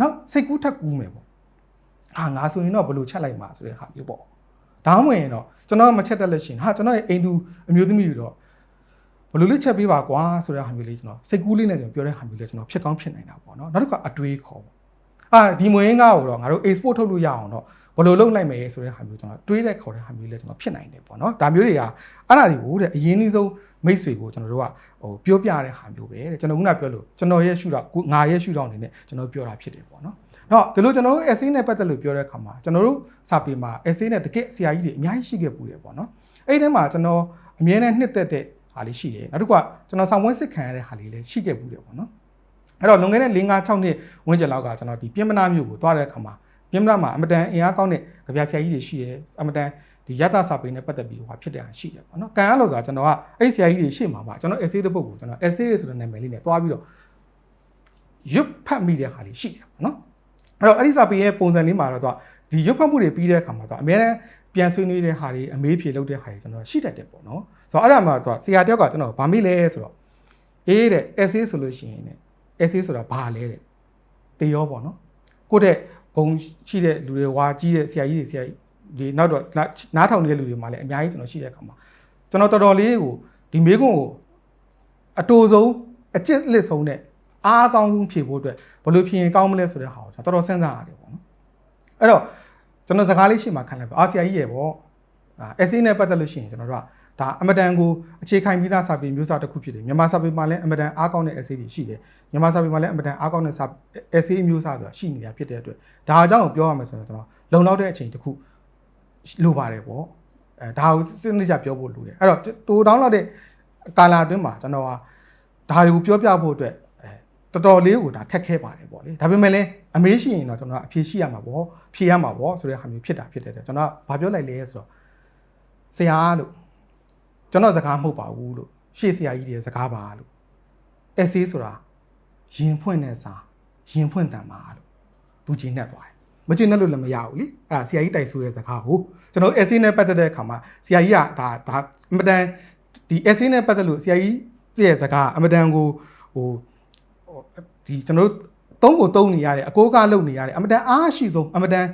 နောက်စိတ်ကူးထက်ကူးမယ်ပေါ့ဟာငါဆိုရင်တော့ဘယ်လိုချက်လိုက်မှာဆိုတဲ့ဟာမျိုးပေါ့ဒါမှမဟုတ်ရင်တော့ကျွန်တော်မချက်တတ်လို့ရှိရင်ဟာကျွန်တော်ရဲ့အိမ်သူအမျိုးသမီးတွေတော့ဘယ်လိုလေးချက်ပေးပါကွာဆိုတဲ့ဟာမျိုးလေးကျွန်တော်စိတ်ကူးလေးနဲ့ကျွန်တော်ပြောတဲ့ဟာမျိုးလေးကျွန်တော်ဖြစ်ကောင်းဖြစ်နိုင်တာပေါ့နော်နောက်တစ်ခါအတွေးခေါ်ပေါ့အာဒီမွေးငါ့ကိုတော့ငါတို့ export ထုတ်လို့ရအောင်တော့ ဘယ်လိုလုပ်နိုင်မယ်ဆိုတဲ့ဟာမျိုးကျွန်တော်တွေးတဲ့ခေါ်တဲ့ဟာမျိုးလေးကျွန်တော်ဖြစ်နိုင်တယ်ပေါ့နော်ဒါမျိုးတွေကအဲ့ဒါတွေကိုတဲ့အရင်ကြီးဆုံးမိတ်ဆွေကိုကျွန်တော်တို့ကဟိုပြောပြတဲ့ဟာမျိုးပဲတဲ့ကျွန်တော်ခုနပြောလို့ကျွန်တော်ရဲ့ရှုတော့ငါရဲ့ရှုတော့အနေနဲ့ကျွန်တော်ပြောတာဖြစ်တယ်ပေါ့နော်တော့ဒီလိုကျွန်တော်တို့ essay နဲ့ပတ်သက်လို့ပြောတဲ့အခါမှာကျွန်တော်တို့စာပေမှာ essay နဲ့တကယ်ဆရာကြီးတွေအများကြီးရှိခဲ့ပူတယ်ပေါ့နော်အဲ့ဒီထဲမှာကျွန်တော်အမြဲတမ်းနှစ်သက်တဲ့ဟာလေးရှိတယ်နောက်တစ်ခုကကျွန်တော်ဆောင်းဝဲစစ်ခံရတဲ့ဟာလေးလည်းရှိခဲ့ပူတယ်ပေါ့နော်အဲ့တော့လွန်ခဲ့တဲ့၄၅6နှစ်ဝန်းကျင်လောက်ကကျွန်တော်ဒီပြင်မနာမျိုးကိုသွားတဲ့အခါမှာပြင် မနာမှာအမတန်အင်အားကောင်းတဲ့ကြပြဆရာကြီးတွေရှိတယ်အမတန်ဒီရတစာပေနဲ့ပတ်သက်ပြီးဟိုဖြစ်တဲ့ဟာရှိတယ်ပေါ့နော်။ကန်ရလို့ဆိုတာကျွန်တော်ကအဲ့ဆရာကြီးတွေရှေ့မှာပါကျွန်တော် essay တစ်ပုဒ်ကိုကျွန်တော် essay ဆိုတဲ့နာမည်လေးနဲ့တွားပြီးတော့ရွတ်ဖတ်မိတဲ့ဟာလေးရှိတယ်ပေါ့နော်။အဲ့တော့အဲ့ဒီစာပေရဲ့ပုံစံလေးမှာတော့ဒီရွတ်ဖတ်မှုတွေပြီးတဲ့အခါမှာတော့အများနဲ့ပြန်ဆွေးနွေးတဲ့ဟာတွေအမေးဖြေလုပ်တဲ့ဟာတွေကျွန်တော်ရှိတတ်တယ်ပေါ့နော်။ဆိုတော့အဲ့ဒါမှဆိုဆရာတယောက်ကကျွန်တော်ဗာမိလဲဆိုတော့အေးတဲ့ essay ဆိုလို့ရှိရင်ね essay ဆိုတာဘာလဲတဲ့တေရောပေါ့နော်။ကိုတဲ့ ဂုံရှိတဲ့လူတွေဝါကြီးတဲ့ဆရာကြီးတွေဆရာကြီးဒီနောက်တော့နားထောင်နေတဲ့လူတွေမှာလည်းအများကြီးကျွန်တော်ရှိတဲ့အခါမှာကျွန်တော်တော်တော်လေးကိုဒီမေးခွန်းကိုအတူဆုံးအကျစ်လက်ဆုံးနဲ့အားအကောင်းဆုံးဖြေဖို့အတွက်ဘယ်လိုဖြေရင်ကောင်းမလဲဆိုတဲ့ဟာကိုကျွန်တော်တော်တော်စဉ်းစားရတယ်ပေါ့နော်အဲ့တော့ကျွန်တော်စကားလေးရှင်းမှခံလိုက်ပါအာဆရာကြီးရေပေါ့ဒါ essay နဲ့ပတ်သက်လို့ရှိရင်ကျွန်တော်တို့က ဒါအမတန်ကိုအခြေခံပြီးသားစာပေမျိုးစာတစ်ခုဖြစ်တယ်မြန်မာစာပေမှာလည်းအမတန်အားကောင်းတဲ့ essay တွေရှိတယ်မြန်မာစာပေမှာလည်းအမတန်အားကောင်းတဲ့စာ essay မျိုးစာဆိုတာရှိနေတာဖြစ်တဲ့အတွက်ဒါအကြောင်းကိုပြောရမယ်ဆိုတော့ကျွန်တော်လုံလောက်တဲ့အချိန်တစ်ခုလိုပါတယ်ပေါ့အဲဒါကိုစဉ်းစားကြပြောဖို့လိုတယ်အဲ့တော့တိုးတောင်းလောက်တဲ့ကာလာအတွင်းမှာကျွန်တော်ကဒါတွေကိုပြောပြဖို့အတွက်အဲတော်တော်လေးကိုဒါခက်ခဲပါတယ်ပေါ့လေဒါပေမဲ့လည်းအမေးရှိရင်တော့ကျွန်တော်အဖြေရှိရမှာပေါ့ဖြေရမှာပေါ့ဆိုတဲ့ဟာမျိုးဖြစ်တာဖြစ်တဲ့အတွက်ကျွန်တော်ကဘာပြောလိုက်လဲဆိုတော့ဆရာလို့ ကျွန်တော်စကားမဟုတ်ပါဘူးလို့ရှေ့ဆရာကြီးတွေစကားပါလို့ essay ဆိုတာရင်ဖွင့်တဲ့စာရင်ဖွင့်တန်ပါလို့သူကျင်းနေသွားတယ်မကျင်းနဲ့လို့လည်းမရဘူးလीအဲဆရာကြီးတိုက်ဆိုတဲ့စကားကိုကျွန်တော် essay နဲ့ပတ်သက်တဲ့အခါမှာဆရာကြီးကဒါဒါအမတန်ဒီ essay နဲ့ပတ်သက်လို့ဆရာကြီးရဲ့စကားအမတန်ကိုဟိုဒီကျွန်တော်တို့သုံးကိုသုံးနေရတယ်အကိုးကားလုပ်နေရတယ်အမတန်အားရှိဆုံးအမတန်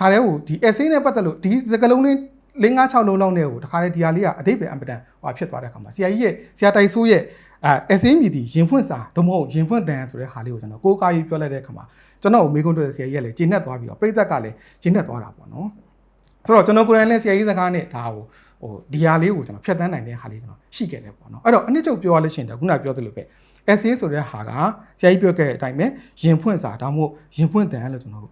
ခါတဲ့ဟိုဒီ essay နဲ့ပတ်သက်လို့ဒီစကားလုံးလေး ၄၅6လုံးလောက်နဲ့ကိုတခါလေဒီဟာလေးကအတိတ်ပဲအမတန်ဟိုဖြစ်သွားတဲ့အခါမှာဆရာကြီးရဲ့ဆရာတိုက်ဆိုးရဲ့အဲ essay မြည်ဒီရင်ဖွင့်စာတော့မဟုတ်ရင်ဖွင့်တန်ဆိုတဲ့ဟာလေးကိုကျွန်တော်ကိုးကားရေးပြောလိုက်တဲ့အခါမှာကျွန်တော်မေးခွန်းတွေ့ဆရာကြီးကလည်းဂျင်းနဲ့သွားပြီးတော့ပြိသက်ကလည်းဂျင်းနဲ့သွားတာပေါ့နော်ဆိုတော့ကျွန်တော်ကိုယ်တိုင်လည်းဆရာကြီးစကားနဲ့ဒါဟိုဟိုဒီဟာလေးကိုကျွန်တော်ဖြတ်တန်းနိုင်တဲ့ဟာလေးကျွန်တော်ရှိခဲ့တယ်ပေါ့နော်အဲ့တော့အနှစ်ချုပ်ပြောရလို့ရှိရင်ခုနပြောသလိုပဲ essay ဆိုတဲ့ဟာကဆရာကြီးပြောခဲ့တဲ့အတိုင်းပဲရင်ဖွင့်စာဒါမှမဟုတ်ရင်ဖွင့်တန်လို့ကျွန်တော်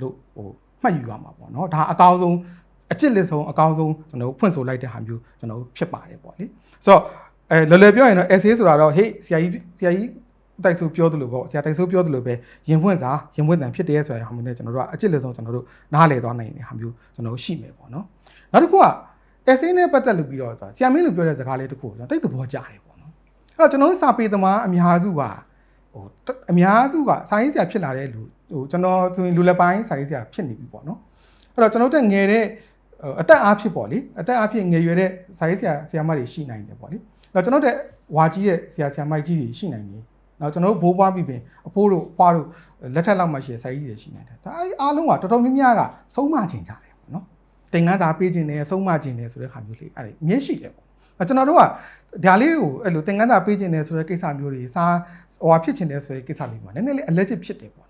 တို့ဟိုမှတ်ယူရမှာပေါ့နော်ဒါအကောင်းဆုံး အချစ်လက်ဆုံးအကောင်းဆုံးကျွန်တော်ဖွင့်ဆိုလိုက်တဲ့ဟာမျိုးကျွန်တော်ဖြစ်ပါတယ်ပေါ့လေဆိုတော့အဲလော်လော်ပြောရင်တော့ essay ဆိုတာတော့ဟေးဆရာကြီးဆရာကြီးတိုက်ဆိုပြောသလိုပေါ့ဆရာတိုက်ဆိုပြောသလိုပဲရင်ဖွင့်စာရင်ဖွင့်တန်ဖြစ်တယ်ဆိုတဲ့ဟာမျိုးနဲ့ကျွန်တော်တို့ကအချစ်လက်ဆုံးကျွန်တော်တို့နားလည်သွားနိုင်တဲ့ဟာမျိုးကျွန်တော်တို့ရှိမယ်ပေါ့နော်နောက်တစ်ခုက essay နဲ့ပတ်သက်လို့ပြီးတော့ဆိုတာဆရာမင်းလူပြောတဲ့စကားလေးတစ်ခုကိုကျွန်တော်တိတ်သဘောကျတယ်ပေါ့နော်အဲ့တော့ကျွန်တော်တို့စာပေသမားအများစုကဟိုအများစုကစာရေးဆရာဖြစ်လာတဲ့လူဟိုကျွန်တော်ဆိုရင်လူလက်ပိုင်းစာရေးဆရာဖြစ်နေပြီပေါ့နော်အဲ့တော့ကျွန်တော်တို့ငယ်တဲ့ အသက်အားဖြစ်ပေါ့လေအသက်အားဖြစ်ငယ်ရွယ်တဲ့စာရေးဆရာဆရာမတွေရှိနိုင်တယ်ပေါ့လေအဲ့တော့ကျွန်တော်တို့ဝါကြီးရဲ့ဆရာဆရာမကြီးတွေရှိနိုင်တယ်နောက်ကျွန်တော်တို့ဘိုးဘွားပြီးပြင်အဖိုးတို့ဖွားတို့လက်ထက်လောက်မှရှိတဲ့စာရေးတွေရှိနိုင်တယ်ဒါအဲအားလုံးကတော်တော်များများကဆုံးမခြင်းကြတယ်ပေါ့နော်သင်္ကန်းသာပေးခြင်းနဲ့ဆုံးမခြင်းနဲ့ဆိုတဲ့ခါမျိုးလေးအဲ့ဒါမြင့်ရှိတယ်ပေါ့အဲကျွန်တော်တို့ကဒါလေးကိုအဲ့လိုသင်္ကန်းသာပေးခြင်းနဲ့ဆိုတဲ့ကိစ္စမျိုးတွေစာဟိုဟာဖြစ်ခြင်းနဲ့ဆိုတဲ့ကိစ္စလေးမှာနည်းနည်းလေး allergic ဖြစ်တယ်ပေါ့နော်အဲဆုံး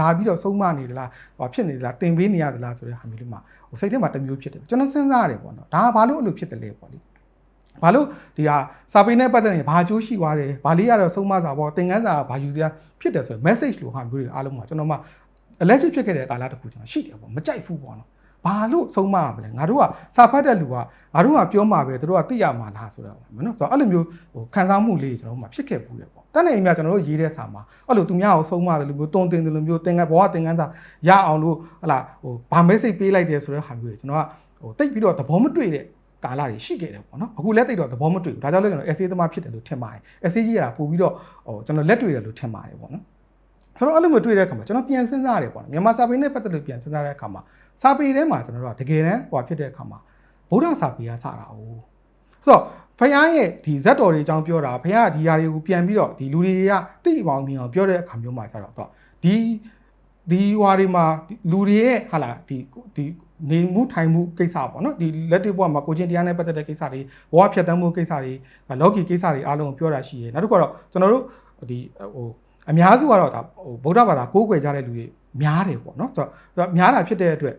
လာပြီးတော့ဆုံးမနေသလားဟိုဖြစ်နေသလားတင်ပေးနေရသလားဆိုတဲ့ဟာမျိုးလေးမှာဟိုစိတ်ထဲမှာတစ်မျိုးဖြစ်တယ်ကျွန်တော်စဉ်းစားရတယ်ပေါ့နော်ဒါကဘာလို့အဲ့လိုဖြစ်တယ်လဲပေါ့လေဘာလို့ဒီဟာစာပေနဲ့ပတ်သက်နေဘာအကျိုးရှိသွားတယ်ဘာလေးရတော့ဆုံးမစာပေါ့သင်ခန်းစာဘာယူစရာဖြစ်တယ်ဆိုရင် message လိုဟာမျိုးတွေအားလုံးမှာကျွန်တော်မှ allergic ဖြစ်ခဲ့တဲ့ကာလတစ်ခုကျွန်တော်ရှိတယ်ပေါ့မကြိုက်ဘူးပေါ့နော် ဘာလို့ဆုံးမရမလဲငါတို့ကစာဖတ်တဲ့လူကငါတို့ကပြောမှာပဲတို့ကသိရမှာလားဆိုတော့မနော်ဆိုတော့အဲ့လိုမျိုးဟိုခံစားမှုလေးကျွန်တော်တို့မှဖြစ်ခဲ့ဘူးလေပေါ့တန်းနေအမြကျွန်တော်တို့ရေးတဲ့စာမှာအဲ့လိုသူများကိုဆုံးမတယ်လို့မျိုးတုံတင်တယ်လို့မျိုးသင်္ကန်းဘောကသင်္ကန်းစာရအောင်လို့ဟလာဟိုဘာ message ပေးလိုက်တယ်ဆိုတဲ့ဟာမျိုးတွေကျွန်တော်ကဟိုတိတ်ပြီးတော့သဘောမတွေ့တဲ့ကာလတွေရှိခဲ့တယ်ပေါ့နော်အခုလက်သိတော့သဘောမတွေ့ဘူးဒါကြောင့်လည်းကျွန်တော် essay သမားဖြစ်တယ်လို့ထင်ပါတယ် essay ကြီးရတာပို့ပြီးတော့ဟိုကျွန်တော်လက်တွေ့တယ်လို့ထင်ပါတယ်ပေါ့နော် ဆိုတော့အဲ့လိုမျိုးတွေ့တဲ့အခါမှာကျွန်တော်ပြန်စဉ်းစားရတယ်ပေါ့နော်မြန်မာစာပေနဲ့ပတ်သက်လို့ပြန်စဉ်းစားတဲ့အခါမှာစာပေထဲမှာကျွန်တော်တို့ကတကယ်တမ်းဟိုဖြစ်တဲ့အခါမှာဗုဒ္ဓစာပေကစတာ哦ဆိုတော့ဖခင်ရဲ့ဒီဇက်တော်တွေအကြောင်းပြောတာဖခင်ကဒီຢာတွေကိုပြန်ပြီးတော့ဒီလူတွေကသိပေါင်းမြင်အောင်ပြောတဲ့အခါမျိုးမှာကျတော့တော့ဒီဒီဟွာတွေမှာဒီလူတွေရဲ့ဟာလာဒီဒီနေမှုထိုင်မှုကိစ္စပေါ့နော်ဒီလက်တွေ့ဘဝမှာကိုချင်းတရားနဲ့ပတ်သက်တဲ့ကိစ္စတွေဘဝဖြတ်တန်းမှုကိစ္စတွေလော်ကီကိစ္စတွေအားလုံးကိုပြောတာရှိရယ်နောက်တစ်ခုကတော့ကျွန်တော်တို့ဒီဟို အများစုကတော့ဒါဟိုဗုဒ္ဓဘာသာကိုးကွယ်ကြတဲ့လူတွေများတယ်ပေါ့နော်ဆိုတော့များတာဖြစ်တဲ့အတွက်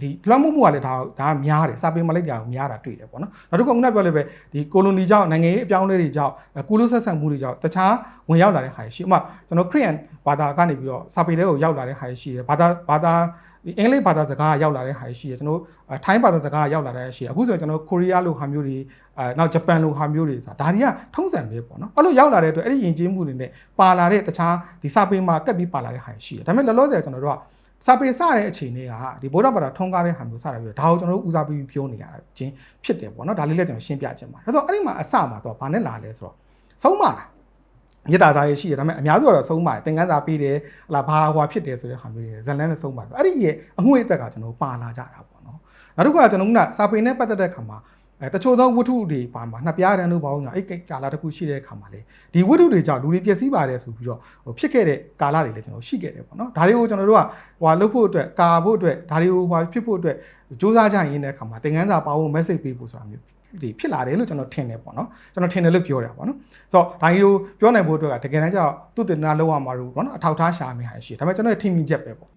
ဒီလွှမ်းမိုးမှုကလည်းဒါဒါများတယ်စာပေမလိုက်တာများတာတွေ့တယ်ပေါ့နော်နောက်တစ်ခုကခုနပြောလေပဲဒီကိုလိုနီကြောင့်နိုင်ငံရေးအပြောင်းအလဲတွေကြောင့်ကုလဆက်ဆံမှုတွေကြောင့်တခြားဝင်ရောက်လာတဲ့ဟာရှိဥပမာကျွန်တော်ခရစ်ယာန်ဘာသာကနေပြီးတော့စာပေတွေကိုရောက်လာတဲ့ဟာရှိတယ်ဘာသာဘာသာ ဒီအင်္ဂလိပ်ဘာသာစကားရောက်လာတဲ့ဟာရှိတယ်ကျွန်တော်ထိုင်းဘာသာစကားရောက်လာတဲ့ရှိတယ်အခုဆိုရင်ကျွန်တော်ကိုရီးယားလိုဟာမျိုးတွေအဲနောက်ဂျပန်လိုဟာမျိုးတွေဆိုတာဒါတွေကထုံးစံပဲပေါ့နော်အဲ့လိုရောက်လာတဲ့အတွက်အဲ့ဒီယဉ်ကျေးမှုတွေနဲ့ပါလာတဲ့တခြားဒီစာပေမှာကပ်ပြီးပါလာတဲ့ဟာရှိတယ်ဒါပေမဲ့လောလောဆယ်ကျွန်တော်တို့ကစာပေစတဲ့အချိန်တွေကဒီဗုဒ္ဓဘာသာထုံးကားတဲ့ဟာမျိုးစတာပြီးတော့ဒါကိုကျွန်တော်တို့ဦးစားပေးပြီးပြောနေရတာချင်းဖြစ်တယ်ပေါ့နော်ဒါလေးလည်းကျွန်တော်ရှင်းပြချင်ပါတယ်ဒါဆိုအဲ့ဒီမှာအစမှာတော့ဘာနဲ့လာလဲဆိုတော့ဆုံးမလား မြေတားသားရရှိတယ်ဒါပေမဲ့အများစုကတော့ဆုံးပါတယ်သင်္ကန်းစာပေးတယ်ဟလာဘာဟွာဖြစ်တယ်ဆိုတဲ့ဟာမျိုးတွေဇလန်းနဲ့ဆုံးပါတယ်အဲ့ဒီရဲ့အငွေ့အသက်ကကျွန်တော်ပါလာကြတာပေါ့နော်နောက်တစ်ခုကကျွန်တော်ကစာပေနဲ့ပတ်သက်တဲ့ခါမှာအဲတချို့သောဝတ္ထုတွေပါမှာနှစ်ပြားတန်းတို့ဘာလို့ညာအဲ့ကာလတစ်ခုရှိတဲ့အခါမှာလေဒီဝတ္ထုတွေကြောင့်လူတွေပျက်စီးပါတယ်ဆိုပြီးတော့ဟိုဖြစ်ခဲ့တဲ့ကာလတွေလည်းကျွန်တော်ရှိခဲ့တယ်ပေါ့နော်ဒါတွေကိုကျွန်တော်တို့ကဟိုလုပ်ဖို့အတွက်ကာဖို့အတွက်ဒါတွေကိုဟိုဖြစ်ဖို့အတွက်စူးစမ်းကြရင်တဲ့အခါမှာသင်ခန်းစာပါဖို့ message ပေးဖို့ဆိုတာမျိုး ဒီဖြစ်လာတယ်လို့ကျွန်တော်ထင်တယ်ပေါ့နော်ကျွန်တော်ထင်တယ်လို့ပြောတာပေါ့နော်ဆိုတော့ဒါကြီးကိုပြောနိုင်ဖို့အတွက်ကတကယ်တမ်းကျတော့သူ့တင်သားလောက်ရမှာလို့ပေါ့နော်အထောက်ထားရှာမိဟာရှိတယ်ဒါပေမဲ့ကျွန်တော်ရဲ့ထင်မြင်ချက်ပဲပေါ့